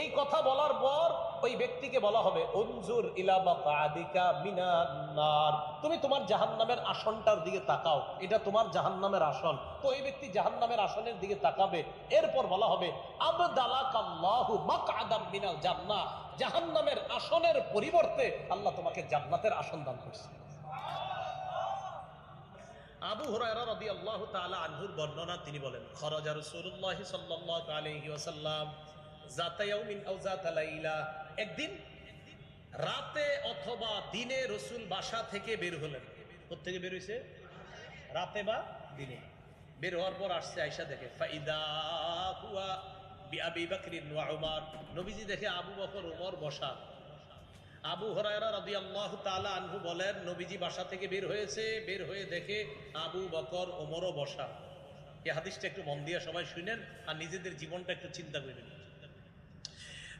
এই কথা বলার পর ওই ব্যক্তিকে বলা হবে অঞ্জুর ইলা মাকাদিকা তুমি তোমার জাহান্নামের আসনটার দিকে তাকাও, এটা তোমার জাহান্নামের আসন। তো এই ব্যক্তি জাহান্নামের আসনের দিকে তাকাবে, এরপর বলা হবে মিনাল জান্নাহ। জাহান্নামের আসনের পরিবর্তে আল্লাহ তোমাকে জান্নাতের আসন দান করছে। আবু হুরায়রা বর্ণনা তিনি বলেন, খরাজা রাসূলুল্লাহ সাল্লাল্লাহু আলাইহি একদিন রাতে অথবা দিনে রসুল বাসা থেকে বের হলেন। কোত্থেকে বের হয়েছে রাতে বা দিনে? বের হওয়ার পর আসছে আয়সা দেখে, ফাইদা নবীজি দেখে আবু বকর, উমর বসা। আবু বলেন, নবীজি বাসা থেকে বের হয়েছে, বের হয়ে দেখে আবু বকর ওমরও বসা। হাদিসটা একটু মন দিয়ে সবাই শুনেন আর নিজেদের জীবনটা একটু চিন্তা করবেন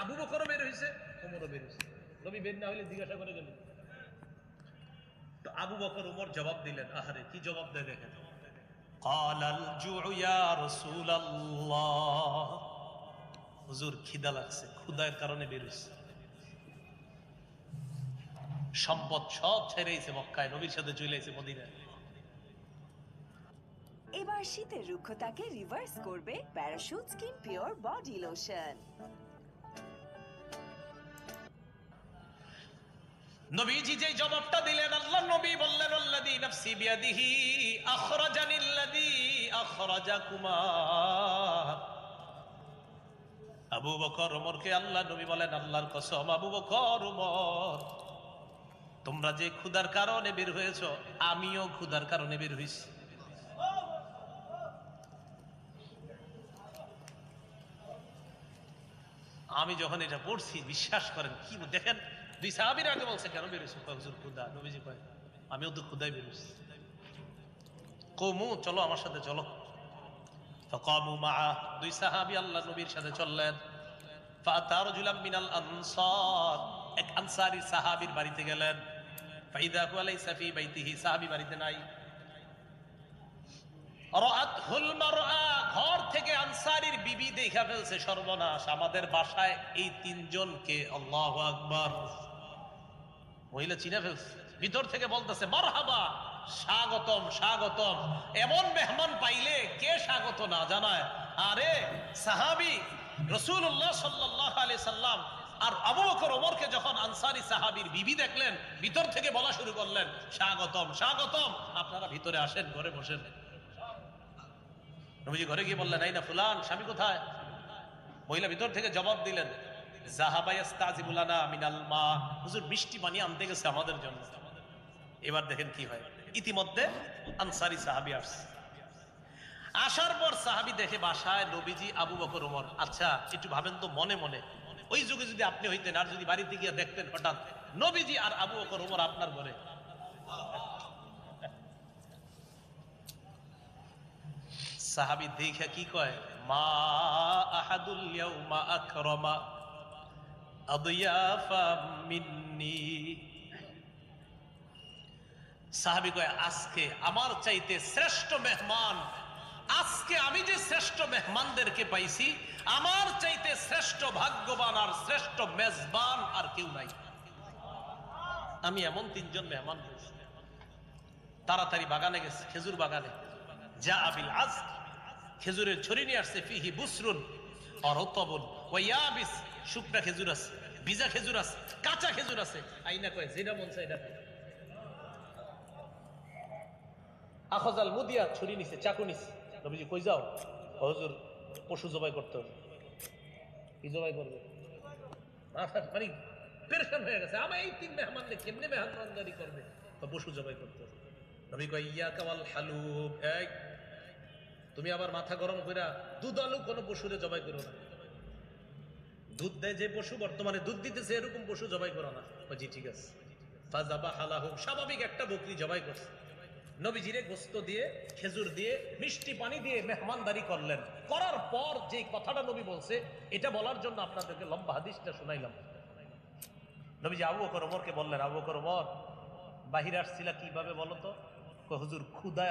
আবু বকরও বের হয়েছে ওমরও বের হয়েছে নবী বের না হইলে জিজ্ঞাসা করে গেলেন তো আবু বকর উমর জবাব দিলেন আহারে কি জবাব দেয় দেখেন قال الجوع يا رسول الله হুজুর খিদা লাগছে ক্ষুদার কারণে বের হয়েছে সম্পদ সব ছেড়েছে মক্কায় নবীর সাথে চলে এসে মদিনায় এবার শীতের রুক্ষতাকে রিভার্স করবে parachute skin pure body lotion নবীজি যে জবাবটা দিলেন, আল্লাহ নবী বললেন, আল্লাযী নাফসি বিয়াদিহি আখরাজানিল্লাযী আখরাজাকুমা। আবু বকর ওমরকে আল্লাহ নবী বলেন, আল্লাহর কসম, আবু বকর ওমর তোমরা যে ক্ষুধার কারণে বের হয়েছো, আমিও ক্ষুধার কারণে বের হয়েছি। আমি যখন এটা পড়ছি, বিশ্বাস করেন, কি দেখেন? দুই সাহাবির আগে বলছে কেন বেরোছো কয়েকজন খুদা নবীজি কয় আমিও তো খুদাই বেরোছি কমু চলো আমার সাথে চলো মা দুই সাহাবি আল্লাহ নবীর সাথে চললেন। জুলাম মিনাল আনসার। এক আনসারি সাহাবির বাড়িতে গেলেন। ফাইদা সাফি বাইতিহি, সাহাবি বাড়িতে নাই। ঘর থেকে আনসারির বিবি দেখা ফেলছে সর্বনাশ। আমাদের বাসায় এই তিনজনকে, আল্লাহ আকবর। মহিলা চিনে ফেলছে। ভিতর থেকে বলতেছে, মারহাবা, স্বাগতম স্বাগতম। এমন মেহমান পাইলে কে স্বাগত না জানায়? আরে, সাহাবি রসুল্লাহ সাল্লাহ আলি সাল্লাম আর আবু বকর, ওমরকে যখন আনসারি সাহাবীর বিবি দেখলেন, ভিতর থেকে বলা শুরু করলেন, স্বাগতম স্বাগতম। আপনারা ভিতরে আসেন, ঘরে বসেন। নবীজি ঘরে গিয়ে বললেন, এই না ফুলান, স্বামী কোথায়? মহিলা ভিতর থেকে জবাব দিলেন মা। মিষ্টি আনতে গেছে আমাদের এবার দেখেন কি হয়। ইতিমধ্যে আসার পর সাহাবি দেখে বাসায় আবু আচ্ছা একটু ভাবেন তো মনে মনে। ওই যুগে যদি আপনি হইতেন, আর যদি বাড়িতে গিয়ে দেখতেন হঠাৎ, নবীজি আর আবু বকর, ওমর আপনার ঘরে। সাহাবি দেখে কি কয়, মা আহাদুল ইয়াউমা আকরামা। সাহাবি কয়, আজকে আমার চাইতে শ্রেষ্ঠ মেহমান, আজকে আমি যে শ্রেষ্ঠ মেহমানদেরকে পাইছি, আমার চাইতে শ্রেষ্ঠ ভাগ্যবান আর শ্রেষ্ঠ মেজবান আর কেউ নাই। আমি এমন তিনজন মেহমান তাড়াতাড়ি বাগানে গেছে, খেজুর বাগানে। যা আবিল আজ খেজুরের ছড়ি নিয়ে আসছে, ফিহি বুসরুন, অরতবন। ওয়াবিস শুকনা খেজুর আছে, ভিজা খেজুর আছে, কাঁচা খেজুর আছে। আইনা কয়, যেটা মন চাই এটা আখজাল মুদিয়া ছুরি নিছে, চাকু নিছে। নবীজি কই যাও? হজুর, পশু জবাই করতে হবে। কি জবাই করবে? মানে পেরেশান হয়ে গেছে। আমার এই তিন মেহমান কেমনে মেহমানদারি করবে? তো পশু জবাই করতে হবে। নবী কয় ইয়া কাওয়াল হালুব তুমি আবার মাথা গরম কইরা দুধ আলু কোনো পশুরে জবাই করো না। দুধ দেয় যে পশু, বর্তমানে দুধ দিতেছে, এরকম পশু জবাই করো না। জি, ঠিক আছে। ফাজাবা হালাহু স্বাভাবিক একটা বকরি জবাই করছে। নবীজিরে গোস্ত দিয়ে, খেজুর দিয়ে, মিষ্টি পানি দিয়ে মেহমানদারি করলেন। করার পর যে কথাটা নবী বলছে, এটা বলার জন্য আপনাদেরকে লম্বা হাদিসটা শুনাইলাম। নবীজি আবু বকর ওমরকে বললেন, আবু বকর ওমর, বাহির আসছিলা কীভাবে বলো তো? হুজুর ক্ষুদায়